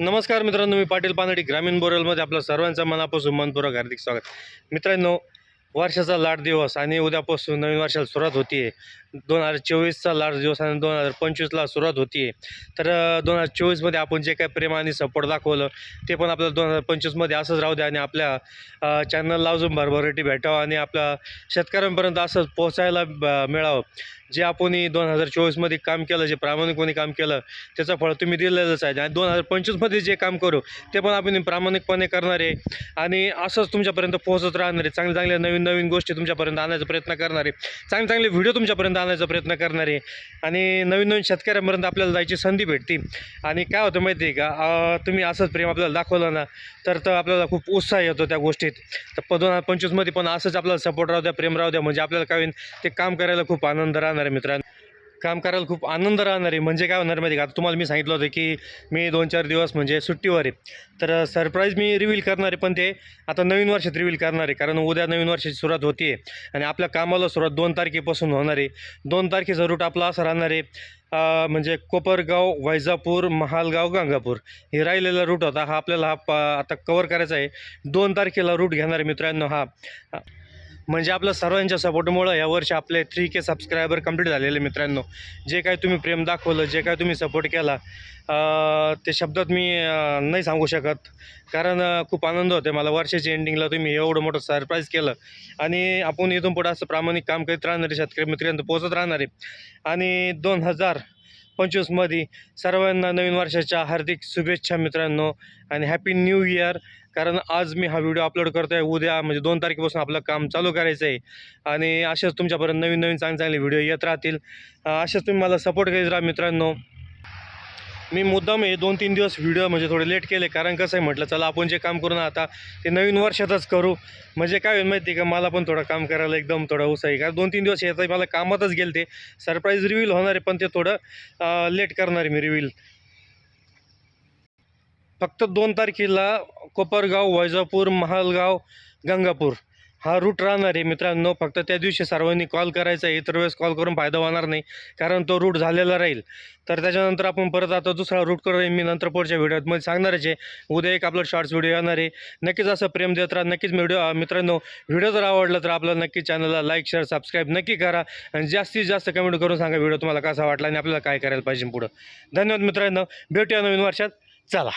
नमस्कार मित्रांनो मी पाटील पानडी ग्रामीण बोरेलमध्ये आपल्या सर्वांचं मनापासून मनपूर्वक हार्दिक स्वागत. मित्रांनो वर्षाचा लाड दिवस आणि उद्यापासून नवीन वर्षाला सुरुवात होती. दोन हजार चोवीसचा लाड दिवस आणि दोन हजार पंचवीसला सुरुवात होती. तर दोन हजार चोवीसमध्ये आपण जे काही प्रेम आणि सपोर्ट दाखवलं ते पण आपल्याला दोन हजार पंचवीसमध्ये असंच राहू द्या आणि आपल्या चॅनलला अजून भरभराटी भेटावं आणि आपल्या शेतकऱ्यांपर्यंत असंच पोहोचायला मिळावं. जे आपण दोन हजार चोवीसमध्ये काम केलं जे प्रामाणिकपणे काम केलं त्याचं फळ तुम्ही दिलेलंच आहे. आणि दोन हजार पंचवीसमध्ये जे काम करू ते पण आपण प्रामाणिकपणे करणार. आहे आणि असंच तुमच्यापर्यंत पोहोचत राहणार आहे चांगले चांगले नवीन नवीन गोष्टी तुमच्यापर्यंत आणायचा प्रयत्न करणार. आहे चांगले चांगले व्हिडिओ तुमच्यापर्यंत आणायचा प्रयत्न करणार. आहे आणि नवीन नवीन शेतकऱ्यांपर्यंत आपल्याला जायची संधी भेटते. आणि काय होतं माहिती आहे का तुम्ही असंच प्रेम आपल्याला दाखवलं ना तर तर आपल्याला खूप उत्साह येतो त्या गोष्टीत. तर प दोन हजार पंचवीसमध्ये पण असंच आपल्याला सपोर्ट राहू द्या प्रेम राहू द्या म्हणजे आपल्याला काय होईन ते काम करायला खूप आनंद राहणार आहे मित्रांनो. काम करायला खूप आनंद राहणार आहे. म्हणजे काय होणार माहिती का? आता तुम्हाला मी सांगितलं होतं की मी दोन चार दिवस म्हणजे सुट्टीवर आहे. तर सरप्राईज मी रिव्हील करणार आहे पण ते आता नवीन वर्षात रिव्हील करणार आहे. कारण उद्या नवीन वर्षाची सुरुवात होती आहे आणि आपल्या कामाला सुरुवात दोन तारखेपासून होणार आहे. दोन तारखेचा रूट आपला असा राहणार आहे म्हणजे कोपरगाव वैजापूर महालगाव गंगापूर. हे राहिलेला रूट होता. हा आपल्याला हा प आता कवर करायचा आहे. दोन तारखेला रूट घेणार आहे मित्रांनो हा. म्हणजे आपल्या सर्वांच्या सपोर्टमुळं या वर्षी आपले थ्री के सबस्क्रायबर कंप्लीट झालेले मित्रांनो. जे काय तुम्ही प्रेम दाखवलं जे काय तुम्ही सपोर्ट केला ते शब्दात मी नाही सांगू शकत. कारण खूप आनंद होते मला. वर्षाच्या एंडिंगला तुम्ही एवढं मोठं सरप्राईज केलं. आणि आपण इथून पुढं असं प्रामाणिक काम करीत राहणारे शेतकरी मित्रांनो पोचत राहणारे. आणि दोन हजार पंचवीसमध्ये सर्वांना नवीन वर्षाच्या हार्दिक शुभेच्छा मित्रांनो आणि हॅपी न्यू इयर कारण आज मी हा व्हिडिओ अपलोड करतो आहे उद्या म्हणजे दोन तारखेपासून आपलं काम चालू करायचं आहे आणि असेच तुमच्यापर्यंत नवीन नवीन चांगले चांगले व्हिडिओ येत राहतील. असेच तुम्ही मला सपोर्ट करीत राहा मित्रांनो. मी मुद्दाम हे दोन तीन दिवस व्हिडिओ म्हणजे थोडे लेट केले कारण कसं आहे म्हटलं चला आपण जे काम करू ना आता ते नवीन वर्षातच करू. म्हणजे काय होईल माहिती आहे का मला पण थोडं काम करायला एकदम थोडं उत्साह आहे. कारण दोन तीन दिवस येतं मला कामातच गेले ते सरप्राईज रिव्हील होणार आहे पण ते थोडं लेट करणार आहे मी रिव्हील फक्त दोन तारखेला कोपरगाव वैजापूर महालगाव गंगापूर. हा रूट राहणार आहे. मित्रांनो फक्त त्या दिवशी सर्वांनी कॉल करायचा आहे. इतर वेळेस कॉल करून फायदा होणार नाही कारण तो रूट झालेला राहील. तर त्याच्यानंतर आपण परत आता दुसरा रूट करून मी नंतर पुढच्या व्हिडिओमध्ये सांगणारच आहे. उद्या एक आपलं शॉर्ट्स व्हिडिओ येणार आहे. नक्कीच असं प्रेम देत राहा. नक्कीच व्हिडिओ मित्रांनो व्हिडिओ जर आवडला तर आपलं नक्की चॅनलला लाईक शेअर सबस्क्राईब नक्की करा. आणि जास्तीत जास्त कमेंट करून सांगा व्हिडिओ तुम्हाला कसा वाटला आणि आपल्याला काय करायला पाहिजे पुढं. धन्यवाद मित्रांनो. भेटूया नवीन वर्षात. चला.